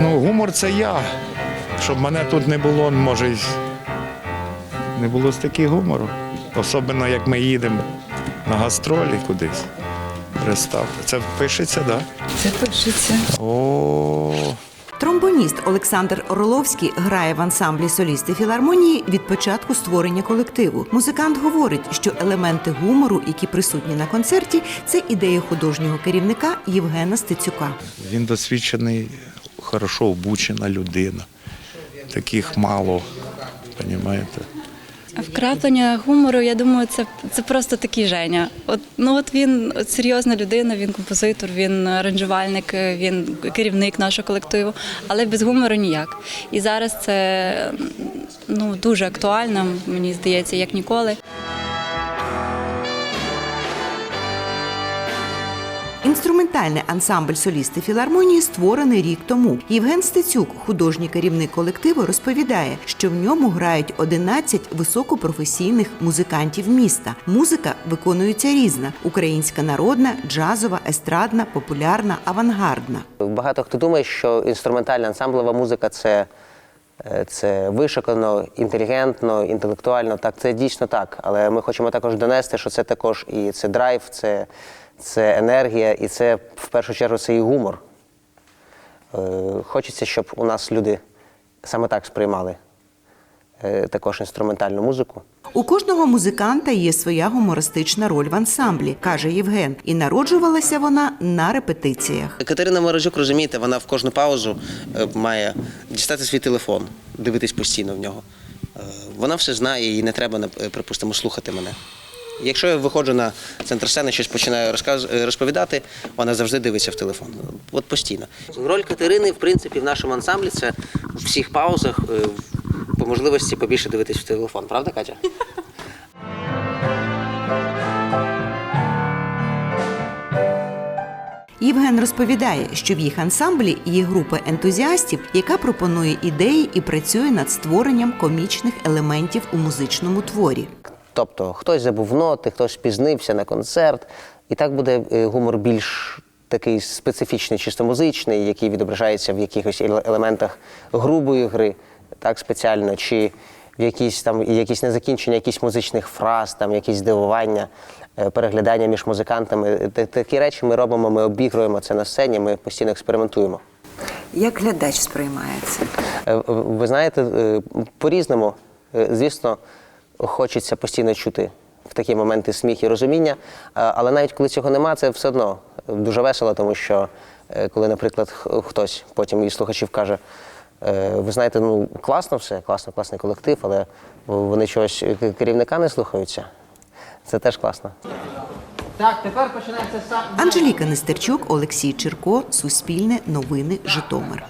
Ну, гумор це я. Щоб мене тут не було, може, не було стільки гумору. Особливо, як ми їдемо на гастролі кудись. Представте, це пишеться, так? Це пишеться. Да? О, Тромбоніст Олександр Орловський грає в ансамблі солісти філармонії від початку створення колективу. Музикант говорить, що елементи гумору, які присутні на концерті, це ідея художнього керівника Євгена Стецюка. він досвідчений, хорошо обучена людина. Таких мало, розумієте? Вкраплення гумору, я думаю, це, це просто такий Женя. От, ну от він от серйозна людина, він композитор, він аранжувальник, він керівник нашого колективу, але без гумору ніяк. І зараз це ну, дуже актуально, мені здається, як ніколи. Інструментальний ансамбль солісти філармонії створений рік тому. Євген Стецюк, художній керівник колективу, розповідає, що в ньому грають 11 високопрофесійних музикантів міста. Музика виконується різна: українська народна, джазова, естрадна, популярна, авангардна. Багато хто думає, що інструментальна ансамблева музика це, е, це вишукано, інтелігентно, інтелектуально. Так, це дійсно так. Але ми хочемо також донести, що це також і це драйв, це, це енергія, і це в першу чергу це і гумор. Е, Хочеться, щоб у нас люди саме так сприймали е, також інструментальну музику. У кожного музиканта є своя гумористична роль в ансамблі, каже Євген, і народжувалася вона на репетиціях. Катерина Морозюк, розумієте, вона в кожну паузу е, має дістати свій телефон, дивитись постійно в нього. Вона все знає, їй не треба, припустимо, слухати мене. Якщо я виходжу на центр сцени, щось починаю розказ... е, розповідати, вона завжди дивиться в телефон. От постійно. Роль Катерини, в принципі, в нашому ансамблі це в всіх паузах е, по можливості побільше дивитись в телефон. Правда, Катя? Євген розповідає, що в їх ансамблі є група ентузіастів, яка пропонує ідеї і працює над створенням комічних елементів у музичному творі. Тобто хтось забув ноти, хтось спізнився на концерт, і так буде е, гумор більш такий специфічний, чисто музичний, який відображається в якихось елементах грубої гри, так спеціально, чи в якісь там якісь незакінчення якісь музичних фраз, там якісь здивування, е, переглядання між музикантами. Такі речі ми робимо, ми обігруємо це на сцені, ми постійно експериментуємо. Як глядач сприймає це? Е, Ви знаєте, е, по-різному, Е, звісно, хочеться постійно чути в такі моменти сміх і розуміння, е, але навіть коли цього нема, це все одно дуже весело, тому що е, коли, наприклад, хтось потім із слухачів каже, е, ви знаєте, ну класно все, класно, класний колектив, але вони чогось керівника не слухаються. Це теж класно. Так, тепер починається сам. Анжеліка Нестерчук, Олексій Чирко, Суспільне, Новини, Житомир.